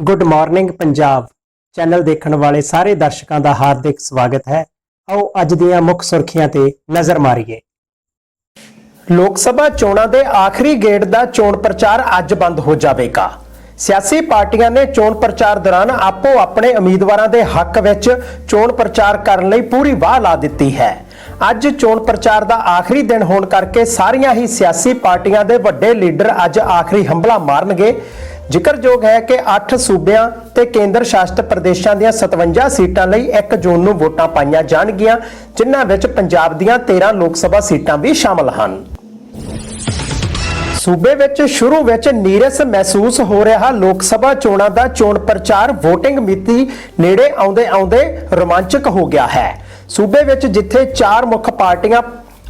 Good morning Punjab channel ਦੇਖਣ ਵਾਲੇ ਸਾਰੇ ਦਰਸ਼ਕਾਂ ਦਾ ਹਾਰਦਿਕ ਸਵਾਗਤ ਹੈ। ਆਓ ਅੱਜ ਦੀਆਂ ਮੁੱਖ ਸੁਰਖੀਆਂ ਤੇ ਨਜ਼ਰ ਮਾਰੀਏ। ਲੋਕ ਸਭਾ ਚੋਣਾਂ ਦੇ ਆਖਰੀ ਗੇੜ ਦਾ ਚੋਣ ਪ੍ਰਚਾਰ ਅੱਜ ਬੰਦ ਹੋ ਜਾਵੇਗਾ। ਸਿਆਸੀ ਪਾਰਟੀਆਂ ਨੇ ਚੋਣ ਪ੍ਰਚਾਰ ਦੌਰਾਨ ਆਪੋ ਆਪਣੇ ਉਮੀਦਵਾਰਾਂ ਦੇ ਹੱਕ ਵਿੱਚ ਚੋਣ ਪ੍ਰਚਾਰ ਕਰਨ ਲਈ ਪੂਰੀ ਵਾਹ ਲਾ ਦਿੱਤੀ ਹੈ। ਅੱਜ ਚੋਣ ਪ੍ਰਚਾਰ ਦਾ ਆਖਰੀ ਦਿਨ ਹੋਣ ਕਰਕੇ ਸਾਰੀਆਂ ਹੀ ਸਿਆਸੀ ਪਾਰਟੀਆਂ ਦੇ ਵੱਡੇ ਲੀਡਰ ਅੱਜ ਆਖਰੀ ਹੰਭਲਾ ਮਾਰਨਗੇ। ਜ਼ਿਕਰਯੋਗ ਹੈ ਕਿ 8 ਸੂਬਿਆਂ ਤੇ ਕੇਂਦਰ ਸ਼ਾਸਿਤ ਪ੍ਰਦੇਸ਼ਾਂ ਦੀਆਂ 57 ਸੀਟਾਂ ਲਈ 1 ਜੂਨ ਨੂੰ ਵੋਟਾਂ ਪਾਈਆਂ ਜਾਣਗੀਆਂ, ਜਿਨ੍ਹਾਂ ਵਿੱਚ ਪੰਜਾਬ ਦੀਆਂ 13 ਲੋਕ ਸਭਾ ਸੀਟਾਂ ਵੀ ਸ਼ਾਮਲ ਹਨ। ਸੂਬੇ ਵਿੱਚ ਸ਼ੁਰੂ ਵਿੱਚ ਨੀਰਸ ਮਹਿਸੂਸ ਹੋ ਰਿਹਾ ਲੋਕ ਸਭਾ ਚੋਣਾਂ ਦਾ ਚੋਣ ਪ੍ਰਚਾਰ VOTING ਮਿਤੀ ਨੇੜੇ ਆਉਂਦੇ ਆਉਂਦੇ ਰੋਮਾਂਚਕ ਹੋ ਗਿਆ ਹੈ। ਸੂਬੇ ਵਿੱਚ ਜਿੱਥੇ ਚਾਰ ਮੁੱਖ ਪਾਰਟੀਆਂ,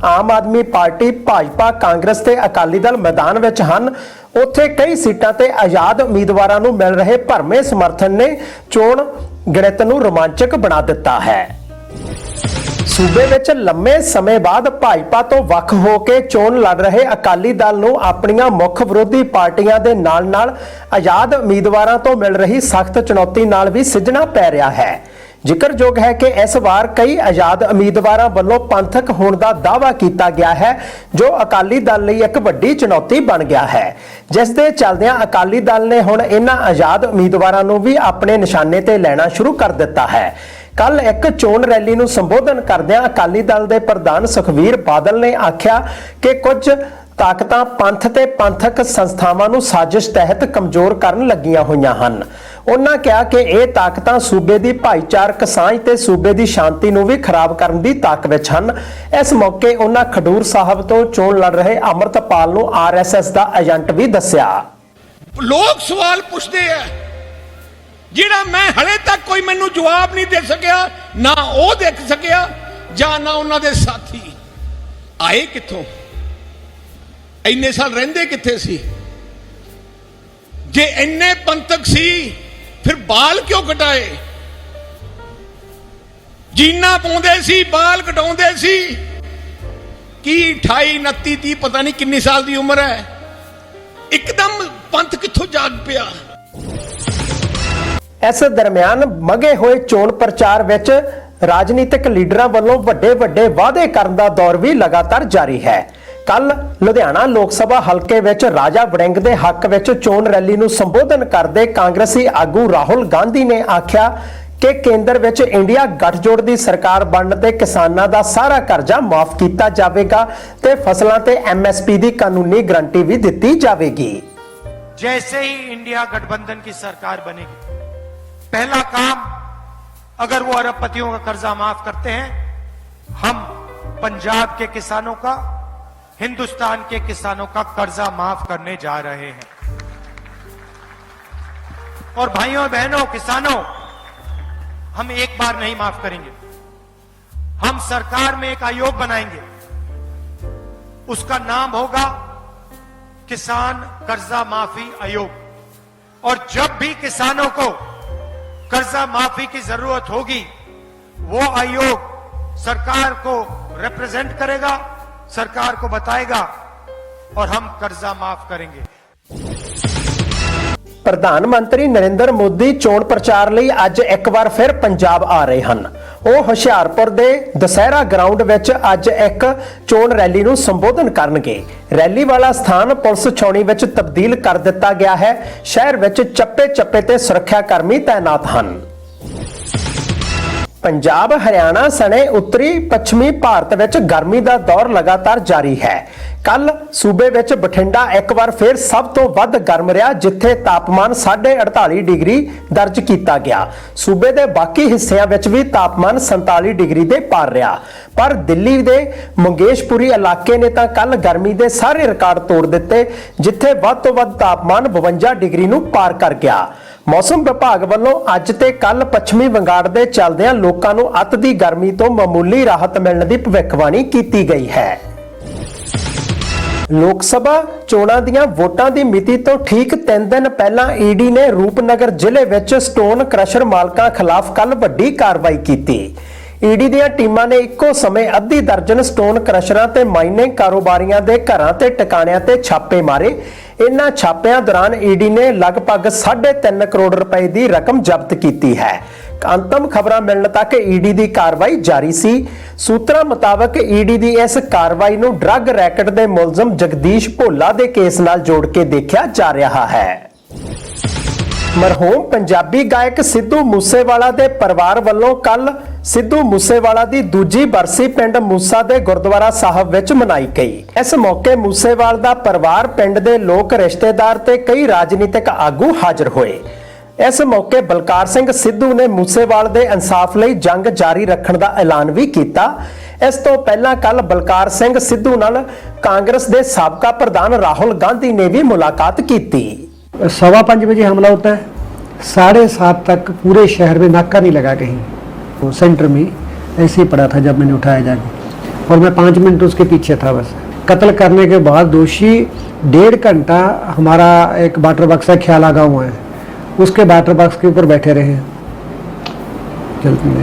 ਆਮ ਆਦਮੀ ਪਾਰਟੀ, ਭਾਜਪਾ, ਕਾਂਗਰਸ ਤੇ ਅਕਾਲੀ ਦਲ ਮੈਦਾਨ ਵਿੱਚ ਹਨ ਉੱਥੇ ਕਈ ਸੀਟਾਂ ਤੇ ਆਜ਼ਾਦ ਉਮੀਦਵਾਰਾਂ ਨੂੰ ਮਿਲ ਰਹੇ ਭਰਮੇ ਸਮਰਥਨ ਨੇ ਚੋਣ ਗਣਿਤ ਨੂੰ ਰੋਮਾਂਚਕ ਬਣਾ ਦਿੱਤਾ ਹੈ। ਸੂਬੇ ਵਿੱਚ ਲੰਮੇ ਸਮੇਂ ਬਾਅਦ ਭਾਜਪਾ ਤੋਂ ਵੱਖ ਹੋ ਕੇ ਚੋਣ ਲੜ ਰਹੇ ਅਕਾਲੀ ਦਲ ਨੂੰ ਆਪਣੀਆਂ ਮੁੱਖ ਵਿਰੋਧੀ ਪਾਰਟੀਆਂ ਦੇ ਨਾਲ-ਨਾਲ ਆਜ਼ਾਦ ਉਮੀਦਵਾਰਾਂ ਤੋਂ ਮਿਲ ਰਹੀ ਸਖਤ ਚੁਣੌਤੀ ਨਾਲ ਵੀ ਸਿੱਝਣਾ ਪੈ ਰਿਹਾ ਹੈ। ਜ਼ਿਕਰਯੋਗ ਹੈ ਕਿ ਇਸ ਵਾਰ ਕਈ ਆਜ਼ਾਦ ਉਮੀਦਵਾਰਾਂ ਵੱਲੋਂ ਪੰਥਕ ਹੋਣ ਦਾ ਦਾਅਵਾ ਕੀਤਾ ਗਿਆ ਹੈ, ਜੋ ਅਕਾਲੀ ਦਲ ਲਈ ਇੱਕ ਵੱਡੀ ਚੁਣੌਤੀ ਬਣ ਗਿਆ ਹੈ। ਜਿਸ ਦੇ ਚੱਲਦਿਆਂ ਅਕਾਲੀ ਦਲ ਨੇ ਹੁਣ ਇਹਨਾਂ ਆਜ਼ਾਦ ਉਮੀਦਵਾਰਾਂ ਨੂੰ ਵੀ ਆਪਣੇ ਨਿਸ਼ਾਨੇ ਤੇ ਲੈਣਾ ਸ਼ੁਰੂ ਕਰ ਦਿੱਤਾ ਹੈ। ਕੱਲ ਇੱਕ ਚੋਣ ਰੈਲੀ ਨੂੰ ਸੰਬੋਧਨ ਕਰਦਿਆਂ ਅਕਾਲੀ ਦਲ ਦੇ ਪ੍ਰਧਾਨ ਸੁਖਵੀਰ ਬਾਦਲ ਨੇ ਆਖਿਆ ਕਿ ਕੁਝ ਤਾਕਤਾਂ ਪੰਥ ਤੇ ਪੰਥਕ ਸੰਸਥਾਵਾਂ ਨੂੰ ਸਾਜ਼ਿਸ਼ ਤਹਿਤ ਕਮਜ਼ੋਰ ਕਰਨ ਲੱਗੀਆਂ ਹੋਈਆਂ ਹਨ। ਉਹਨਾਂ ਕਿਹਾ ਕਿ ਇਹ ਤਾਕਤਾਂ ਸੂਬੇ ਦੀ ਭਾਈਚਾਰਕ ਸਾਂਝ ਤੇ ਸੂਬੇ ਦੀ ਸ਼ਾਂਤੀ ਨੂੰ ਵੀ ਖਰਾਬ ਕਰਨ ਦੀ ਤਾਕ ਵਿੱਚ ਹਨ। ਇਸ ਮੌਕੇ ਉਹਨਾਂ ਖਡੂਰ ਸਾਹਿਬ ਤੋਂ ਚੋਣ ਲੜ ਰਹੇ ਅਮਰਤਪਾਲ ਨੂੰ ਆਰਐਸਐਸ ਦਾ ਏਜੰਟ ਵੀ ਦੱਸਿਆ। ਲੋਕ ਸਵਾਲ ਪੁੱਛਦੇ ਆ, ਜਿਹੜਾ ਮੈਂ ਹਲੇ ਤੱਕ ਕੋਈ ਮੈਨੂੰ ਜਵਾਬ ਨਹੀਂ ਦੇ ਸਕਿਆ, ਨਾ ਉਹ ਦੇਖ ਸਕਿਆ, ਜਾਂ ਨਾ ਉਹਨਾਂ ਦੇ ਸਾਥੀ। ਆਏ ਕਿੱਥੋਂ? ਇੰਨੇ ਸਾਲ ਰਹਿੰਦੇ ਕਿੱਥੇ ਸੀ? ਜੇ ਇੰਨੇ ਪੰਥਕ ਸੀ, ਫਿਰ ਬਾਲ ਕਿਉਂ ਕਟਾਏ? ਜੀਨਾ ਪਾਉਂਦੇ ਸੀ, ਬਾਲ ਕਟਾਉਂਦੇ ਸੀ। ਕੀ 28 29 30 ਪਤਾ ਨਹੀਂ ਕਿੰਨੀ ਸਾਲ ਦੀ ਉਮਰ ਹੈ। ਇੱਕਦਮ ਪੰਥ ਕਿੱਥੋਂ ਜਾਗ ਪਿਆ? ਇਸ ਦਰਮਿਆਨ ਮਗੇ ਹੋਏ ਚੋਣ ਪ੍ਰਚਾਰ ਵਿੱਚ ਰਾਜਨੀਤਿਕ ਲੀਡਰਾਂ ਵੱਲੋਂ ਵੱਡੇ ਵੱਡੇ ਵਾਅਦੇ ਕਰਨ ਦਾ ਦੌਰ ਵੀ ਲਗਾਤਾਰ ਜਾਰੀ ਹੈ। ਕੱਲ ਲੁਧਿਆਣਾ ਲੋਕ ਸਭਾ ਹਲਕੇ ਵਿੱਚ ਰਾਜਾ ਵੜਿੰਗ ਦੇ ਹੱਕ ਵਿੱਚ ਚੋਣ ਰੈਲੀ ਨੂੰ ਸੰਬੋਧਨ ਕਰਦੇ ਕਾਂਗਰਸੀ ਆਗੂ ਰਾਹੁਲ ਗਾਂਧੀ ਨੇ ਆਖਿਆ ਕਿ ਕੇਂਦਰ ਵਿੱਚ ਇੰਡੀਆ ਗੱਠਜੋੜ ਦੀ ਸਰਕਾਰ ਬਣਨ ਤੇ ਕਿਸਾਨਾਂ ਦਾ ਸਾਰਾ ਕਰਜ਼ਾ ਮਾਫ ਕੀਤਾ ਜਾਵੇਗਾ ਤੇ ਫਸਲਾਂ ਤੇ ਐਮਐਸਪੀ ਦੀ ਕਾਨੂੰਨੀ ਗਰੰਟੀ ਵੀ ਦਿੱਤੀ ਜਾਵੇਗੀ जैसे ही इंडिया गठबंधन की सरकार बनेगी पहला काम अगर वो अरबपतियों का कर्जा माफ करते हैं हम पंजाब के किसानों का हिंदुस्तान के किसानों का कर्जा माफ़ करने जा रहे हैं। और भाइयों, बहनों, किसानों, हम एक बार नहीं माफ़ करेंगे। हम सरकार में एक आयोग बनाएँगे। उसका नाम होगा किसान कर्जा माफ़ी आयोग। और जब भी किसानों को कर्जा माफ़ी की ज़रूरत होगी, वो आयोग सरकार को रिप्रेजेंट करेगा। सरकार को बताएगा और हम कर्जा माफ करेंगे ਪ੍ਰਧਾਨ ਮੰਤਰੀ ਨਰਿੰਦਰ ਮੋਦੀ ਚੋਣ ਪ੍ਰਚਾਰ ਲਈ ਅੱਜ ਇੱਕ ਵਾਰ ਫਿਰ ਪੰਜਾਬ ਆ ਰਹੇ ਹਨ ਉਹ ਹੁਸ਼ਿਆਰਪੁਰ ਦੇ ਦਸਹਿਰਾ ਗਰਾਊਂਡ ਵਿੱਚ ਅੱਜ ਇੱਕ ਚੋਣ ਰੈਲੀ ਨੂੰ ਸੰਬੋਧਨ ਕਰਨਗੇ ਰੈਲੀ ਵਾਲਾ ਸਥਾਨ ਪੁਲਿਸ ਛਾਉਣੀ ਵਿੱਚ ਤਬਦੀਲ ਕਰ ਦਿੱਤਾ ਗਿਆ ਹੈ ਸ਼ਹਿਰ ਵਿੱਚ ਚੱਪੇ-ਚੱਪੇ ਤੇ ਸੁਰੱਖਿਆ ਕਰਮੀ ਤਾਇਨਾਤ ਹਨ ਪੰਜਾਬ, ਹਰਿਆਣਾ ਸਣੇ ਉੱਤਰੀ, ਪੱਛਮੀ ਭਾਰਤ ਵਿੱਚ ਗਰਮੀ ਦਾ ਦੌਰ ਲਗਾਤਾਰ ਜਾਰੀ ਹੈ। ਕੱਲ ਸੂਬੇ ਵਿੱਚ ਬਠਿੰਡਾ ਇੱਕ ਵਾਰ ਫਿਰ ਸਭ ਤੋਂ ਵੱਧ ਗਰਮ ਰਿਹਾ, ਜਿੱਥੇ ਤਾਪਮਾਨ 48 ਡਿਗਰੀ ਦਰਜ ਕੀਤਾ ਗਿਆ। ਸੂਬੇ ਦੇ ਬਾਕੀ ਹਿੱਸਿਆਂ ਵਿੱਚ ਵੀ ਤਾਪਮਾਨ 47 ਡਿਗਰੀ ਦੇ ਪਾਰ ਰਿਹਾ। ਪਰ ਦਿੱਲੀ ਦੇ ਮੰਗੇਸ਼ਪੁਰੀ ਇਲਾਕੇ ਨੇ ਤਾਂ ਕੱਲ ਗਰਮੀ ਦੇ ਸਾਰੇ ਰਿਕਾਰਡ ਤੋੜ ਦਿੱਤੇ, ਜਿੱਥੇ ਵੱਧ ਤੋਂ ਵੱਧ ਤਾਪਮਾਨ 52 ਡਿਗਰੀ ਨੂੰ ਪਾਰ ਕਰ ਗਿਆ। ਮੌਸਮ ਵਿਭਾਗ ਵੱਲੋਂ ਅੱਜ ਤੇ ਕੱਲ ਪੱਛਮੀ ਬੰਗਾਲ ਦੇ ਚੱਲਦਿਆਂ ਲੋਕਾਂ ਨੂੰ ਅੱਤ ਦੀ ਗਰਮੀ ਤੋਂ ਮਾਮੂਲੀ ਰਾਹਤ ਮਿਲਣ ਦੀ ਭਵਿੱਖਬਾਣੀ ਕੀਤੀ ਗਈ ਹੈ। ਲੋਕ ਸਭਾ ਚੋਣਾਂ ਦੀਆਂ ਵੋਟਾਂ ਦੀ ਮਿਤੀ ਤੋਂ ਠੀਕ 3 ਦਿਨ ਪਹਿਲਾਂ ਈਡੀ ਨੇ ਰੂਪਨਗਰ ਜ਼ਿਲ੍ਹੇ ਵਿੱਚ ਸਟੋਨ ਕ੍ਰਸ਼ਰ ਮਾਲਕਾਂ ਖਿਲਾਫ ਕੱਲ ਵੱਡੀ ਕਾਰਵਾਈ ਕੀਤੀ। ਈਡੀ ਦੀਆਂ ਟੀਮਾਂ ਨੇ ਇੱਕੋ ਸਮੇਂ ਅੱਧੀ ਦਰਜਨ ਸਟੋਨ ਕ੍ਰਸ਼ਰਾਂ ਤੇ ਮਾਈਨਿੰਗ ਕਾਰੋਬਾਰੀਆਂ ਦੇ ਘਰਾਂ ਤੇ ਟਿਕਾਣਿਆਂ ਤੇ ਛਾਪੇ ਮਾਰੇ। ਇਨ੍ਹਾਂ ਛਾਪਿਆਂ ਦੌਰਾਨ ਈਡੀ ਨੇ ਲਗਭਗ 3.5 ਕਰੋੜ ਰੁਪਏ ਦੀ ਰਕਮ ਜ਼ਬਤ ਕੀਤੀ ਹੈ। ਅੰਤਮ ਖਬਰਾਂ ਮਿਲਣ ਤੱਕ ਈਡੀ ਦੀ ਕਾਰਵਾਈ ਜਾਰੀ ਸੀ। ਸੂਤਰਾਂ ਮੁਤਾਬਕ ਈਡੀ ਦੀ ਇਸ ਕਾਰਵਾਈ ਨੂੰ ਡਰੱਗ ਰੈਕਟ ਦੇ ਮੁਲਜ਼ਮ ਜਗਦੀਸ਼ ਭੋਲਾ ਦੇ ਕੇਸ ਨਾਲ ਜੋੜ ਕੇ ਦੇਖਿਆ ਜਾ ਰਿਹਾ ਹੈ। ਮਰਹੂਮ ਪੰਜਾਬੀ ਗਾਇਕ ਸਿੱਧੂ ਮੂਸੇਵਾਲਾ ਦੇ ਪਰਿਵਾਰ ਵੱਲੋਂ ਕੱਲ ਸਿੱਧੂ ਮੂਸੇਵਾਲਾ ਦੀ ਦੂਜੀ ਬਰਸੀ ਪਿੰਡ ਮੂਸਾ ਦੇ ਗੁਰਦੁਆਰਾ ਸਾਹਿਬ ਵਿੱਚ ਮਨਾਈ ਗਈ ਇਸ ਮੌਕੇ ਮੂਸੇਵਾਲ ਦਾ ਪਰਿਵਾਰ ਪਿੰਡ ਦੇ ਲੋਕ ਰਿਸ਼ਤੇਦਾਰ ਤੇ ਕਈ ਰਾਜਨੀਤਿਕ ਆਗੂ ਹਾਜ਼ਰ ਹੋਏ ਇਸ ਮੌਕੇ ਬਲਕਾਰ ਸਿੰਘ ਸਿੱਧੂ ਨੇ ਮੂਸੇਵਾਲ ਦੇ ਇਨਸਾਫ ਲਈ ਜੰਗ ਜਾਰੀ ਰੱਖਣ ਦਾ ਐਲਾਨ ਵੀ ਕੀਤਾ ਇਸ ਤੋਂ ਪਹਿਲਾਂ ਕੱਲ ਬਲਕਾਰ ਸਿੰਘ ਸਿੱਧੂ ਨਾਲ ਕਾਂਗਰਸ ਦੇ ਸਾਬਕਾ ਪ੍ਰਧਾਨ ਰਾਹੁਲ ਗਾਂਧੀ ਨੇ ਵੀ ਮੁਲਾਕਾਤ ਕੀਤੀ सवा पाँच बजे हमला होता है साढ़े सात तक पूरे शहर में नाका नहीं लगा कहीं वो सेंटर में ऐसे ही पड़ा था जब मैंने उठाया जाके। और मैं पाँच मिनट उसके पीछे था बस। कत्ल करने के बाद दोषी डेढ़ घंटा हमारा एक वाटर बक्सा ख्याल लगा हुआ है। उसके वाटर बक्स के ऊपर बैठे रहे।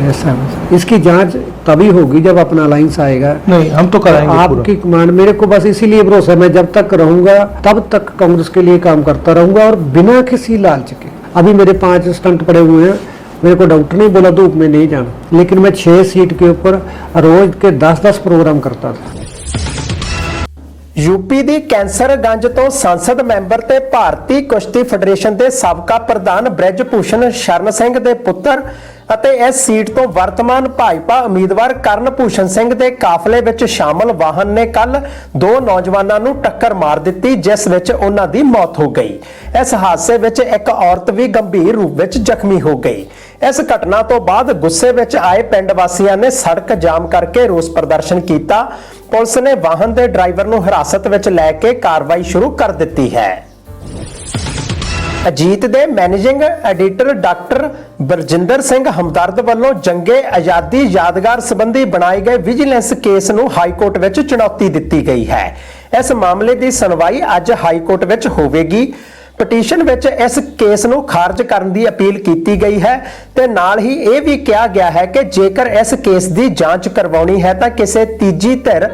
ऐसा इसकी जाँच तभी होगी जब अपना अलाइंस आएगा। नहीं हम तो कराएँगे पूरा। आपकी कमांड मेरे को बस इसीलिए भरोसा मैं जब तक रहूँगा तब तक कांग्रेस के लिए काम करता रहूँगा और बिना किसी लालच के। अभी मेरे पाँच स्टंट पड़े हुए हैं। मेरे को डॉक्टर ने बोला धूप में नहीं जाना लेकिन मैं छह सीट के ऊपर रोज के दस दस प्रोग्राम करता था ਯੂਪੀ ਦੀ ਕੈਂਸਰਗੰਜ ਤੋਂ ਸੰਸਦ ਮੈਂਬਰ ਤੇ ਭਾਰਤੀ ਕੁਸ਼ਤੀ ਫੈਡਰੇਸ਼ਨ ਦੇ ਸਾਬਕਾ ਪ੍ਰਧਾਨ ਬ੍ਰਿਜ ਭੂਸ਼ਣ ਸ਼ਰਨ ਸਿੰਘ ਦੇ ਪੁੱਤਰ ਅਤੇ ਇਸ ਸੀਟ ਤੋਂ ਵਰਤਮਾਨ ਭਾਜਪਾ ਉਮੀਦਵਾਰ ਕਰਨ ਭੂਸ਼ਣ ਸਿੰਘ ਦੇ ਕਾਫਲੇ ਵਿੱਚ ਸ਼ਾਮਲ ਵਾਹਨ ਨੇ ਕੱਲ ਦੋ ਨੌਜਵਾਨਾਂ ਨੂੰ ਟੱਕਰ ਮਾਰ ਦਿੱਤੀ, ਜਿਸ ਵਿੱਚ ਉਹਨਾਂ ਦੀ ਮੌਤ ਹੋ ਗਈ। ਇਸ ਹਾਦਸੇ ਵਿੱਚ ਇੱਕ ਔਰਤ ਵੀ ਗੰਭੀਰ ਰੂਪ ਵਿੱਚ ਜ਼ਖਮੀ ਹੋ ਗਈ। ਇਸ ਘਟਨਾ ਤੋਂ ਬਾਅਦ ਗੁੱਸੇ ਵਿੱਚ ਆਏ ਪਿੰਡ ਵਾਸੀਆਂ ਨੇ ਸੜਕ ਜਾਮ ਕਰਕੇ ਰੋਸ ਪ੍ਰਦਰਸ਼ਨ ਕੀਤਾ। ਪੁਲਿਸ ਨੇ ਵਾਹਨ ਦੇ ਡਰਾਈਵਰ ਨੂੰ ਹਿਰਾਸਤ ਵਿੱਚ ਲੈ ਕੇ ਕਾਰਵਾਈ ਸ਼ੁਰੂ ਕਰ ਦਿੱਤੀ ਹੈ। ਅਜੀਤ ਦੇ managing editor doctor Barjinder Singh Hamdard ਵੱਲੋਂ ਜੰਗੇ ਆਜ਼ਾਦੀ ਯਾਦਗਾਰ ਸੰਬੰਧੀ ਬਣਾਏ ਗਏ ਵਿਜੀਲੈਂਸ ਕੇਸ ਨੂੰ ਹਾਈ ਕੋਰਟ ਵਿੱਚ ਚੁਣੌਤੀ ਦਿੱਤੀ ਗਈ ਹੈ। ਇਸ ਮਾਮਲੇ ਦੀ ਸੁਣਵਾਈ ਅੱਜ ਹਾਈ ਕੋਰਟ ਵਿੱਚ ਹੋਵੇਗੀ। ਪਟੀਸ਼ਨ ਵਿੱਚ ਇਸ ਕੇਸ ਨੂੰ ਖਾਰਜ ਕਰਨ ਦੀ ਅਪੀਲ ਕੀਤੀ ਗਈ ਹੈ ਤੇ ਨਾਲ ਹੀ ਇਹ ਵੀ ਕਿਹਾ ਗਿਆ ਹੈ ਕਿ ਜੇਕਰ ਇਸ ਕੇਸ ਦੀ ਜਾਂਚ ਕਰਵਾਉਣੀ ਹੈ ਤਾਂ ਕਿਸੇ ਤੀਜੀ ਧਿਰ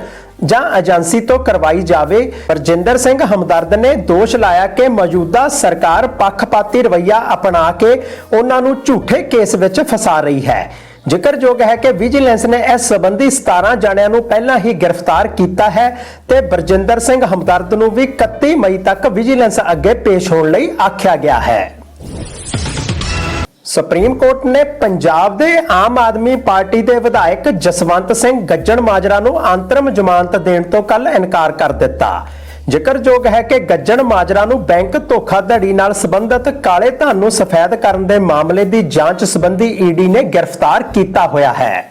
ਜਾਂ ਏਜੰਸੀ ਤੋਂ ਕਰਵਾਈ ਜਾਵੇ ਰਜਿੰਦਰ ਸਿੰਘ ਹਮਦਰਦ ਨੇ ਦੋਸ਼ ਲਾਇਆ ਕਿ ਮੌਜੂਦਾ ਸਰਕਾਰ ਪੱਖਪਾਤੀ ਰਵੱਈਆ ਅਪਣਾ ਕੇ ਉਹਨਾਂ ਨੂੰ ਝੂਠੇ ਕੇਸ ਵਿੱਚ ਫਸਾ ਰਹੀ ਹੈ। ਜ਼ਿਕਰਯੋਗ ਹੈ ਕਿ ਵਿਜੀਲੈਂਸ ਨੇ ਇਸ ਸਬੰਧੀ 17 ਜਣਿਆਂ ਨੂੰ ਪਹਿਲਾਂ ਹੀ ਗ੍ਰਿਫਤਾਰ ਕੀਤਾ ਹੈ ਤੇ ਬਰਜਿੰਦਰ ਸਿੰਘ ਹਮਦਰਦ ਨੂੰ ਵੀ 31 ਮਈ ਤੱਕ ਵਿਜੀਲੈਂਸ ਅੱਗੇ ਪੇਸ਼ ਹੋਣ ਲਈ ਆਖਿਆ ਗਿਆ ਹੈ। ਸੁਪਰੀਮ ਕੋਰਟ ਨੇ ਪੰਜਾਬ ਦੇ ਆਮ ਆਦਮੀ ਪਾਰਟੀ ਦੇ ਵਿਧਾਇਕ ਜਸਵੰਤ ਸਿੰਘ ਗੱਜਣ ਮਾਜਰਾ ਨੂੰ ਅੰਤਰਮ ਜ਼ਮਾਨਤ ਦੇਣ ਤੋਂ ਕੱਲ ਇਨਕਾਰ ਕਰ ਦਿੱਤਾ। ਜ਼ਿਕਰਯੋਗ ਹੈ ਕਿ ਗੱਜਣ ਮਾਜਰਾ ਨੂੰ ਬੈਂਕ ਧੋਖਾਧੜੀ ਨਾਲ ਸੰਬੰਧਿਤ ਕਾਲੇ ਧਨ ਨੂੰ ਸਫੈਦ ਕਰਨ ਦੇ ਮਾਮਲੇ ਦੀ ਜਾਂਚ ਸੰਬੰਧੀ ਈਡੀ ਨੇ ਗ੍ਰਿਫਤਾਰ ਕੀਤਾ ਹੋਇਆ ਹੈ।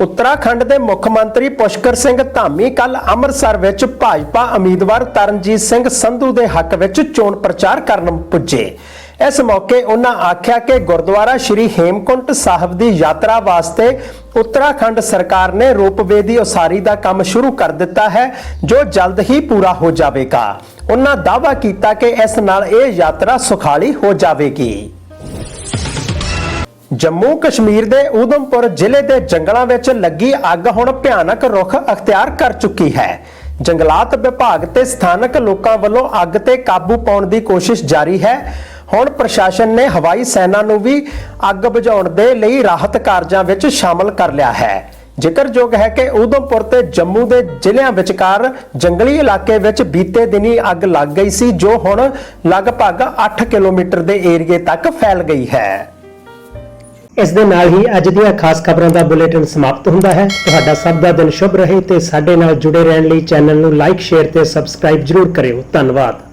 ਉੱਤਰਾਖੰਡ ਦੇ ਮੁੱਖ ਮੰਤਰੀ ਪੁਸ਼ਕਰ ਸਿੰਘ ਧਾਮੀ ਕੱਲ ਅੰਮ੍ਰਿਤਸਰ ਵਿੱਚ ਭਾਜਪਾ ਉਮੀਦਵਾਰ ਤਰਨਜੀਤ ਸਿੰਘ ਸੰਧੂ ਦੇ ਹੱਕ ਵਿੱਚ ਚੋਣ ਪ੍ਰਚਾਰ ਕਰਨ ਪੁੱਜੇ। ਇਸ ਮੌਕੇ ਉਹਨਾਂ ਆਖਿਆ ਕਿ ਗੁਰਦੁਆਰਾ ਸ਼੍ਰੀ ਹੇਮਕੁੰਟ ਸਾਹਿਬ ਦੀ ਯਾਤਰਾ ਵਾਸਤੇ ਉੱਤਰਾਖੰਡ ਸਰਕਾਰ ਨੇ ਰੋਪਵੇ ਦੀ ਉਸਾਰੀ ਦਾ ਕੰਮ ਸ਼ੁਰੂ ਕਰ ਦਿੱਤਾ ਹੈ, ਜੋ ਜਲਦ ਹੀ ਪੂਰਾ ਹੋ ਜਾਵੇਗਾ। ਉਹਨਾਂ ਦਾਅਵਾ ਕੀਤਾ ਕਿ ਇਸ ਨਾਲ ਇਹ ਯਾਤਰਾ ਸੁਖਾਲੀ ਹੋ ਜਾਵੇਗੀ। ਜੰਮੂ ਕਸ਼ਮੀਰ ਦੇ ਊਧਮਪੁਰ ਜ਼ਿਲ੍ਹੇ ਦੇ ਜੰਗਲਾਂ ਵਿੱਚ ਲੱਗੀ ਅੱਗ ਹੁਣ ਭਿਆਨਕ ਰੁਖ ਅਖਤਿਆਰ ਕਰ ਚੁੱਕੀ ਹੈ। ਜੰਗਲਾਤ ਵਿਭਾਗ ਤੇ ਸਥਾਨਕ ਲੋਕਾਂ ਵੱਲੋਂ ਅੱਗ ਤੇ ਕਾਬੂ ਪਾਉਣ ਦੀ ਕੋਸ਼ਿਸ਼ ਜਾਰੀ ਹੈ। ਹੁਣ ਪ੍ਰਸ਼ਾਸਨ ਨੇ ਹਵਾਈ ਸੈਨਾ ਨੂੰ ਵੀ ਅੱਗ ਬੁਝਾਉਣ ਦੇ ਲਈ ਰਾਹਤ ਕਾਰਜਾਂ ਵਿੱਚ ਸ਼ਾਮਲ ਕਰ ਲਿਆ ਹੈ। ਜ਼ਿਕਰਯੋਗ ਹੈ ਕਿ ਊਧਮਪੁਰ ਤੇ ਜੰਮੂ ਦੇ ਜ਼ਿਲ੍ਹਿਆਂ ਵਿਚਕਾਰ ਜੰਗਲੀ ਇਲਾਕੇ ਵਿੱਚ ਬੀਤੇ ਦਿਨੀ ਅੱਗ ਲੱਗ ਗਈ ਸੀ, ਜੋ ਹੁਣ ਲਗਭਗ 8 ਕਿਲੋਮੀਟਰ ਦੇ ਏਰੀਏ ਤੱਕ ਫੈਲ ਗਈ ਹੈ। ਇਸ ਦੇ ਨਾਲ ਹੀ ਅੱਜ ਦੀਆਂ ਖਾਸ ਖਬਰਾਂ ਦਾ ਬੁਲੇਟਿਨ ਸਮਾਪਤ ਹੁੰਦਾ ਹੈ। ਤੁਹਾਡਾ ਸਭ ਦਾ ਦਿਨ ਸ਼ੁਭ ਰਹੇ ਤੇ ਸਾਡੇ ਨਾਲ ਜੁੜੇ ਰਹਿਣ ਲਈ ਚੈਨਲ ਨੂੰ ਲਾਈਕ, ਸ਼ੇਅਰ ਤੇ ਸਬਸਕ੍ਰਾਈਬ ਜਰੂਰ ਕਰਿਓ। ਧੰਨਵਾਦ।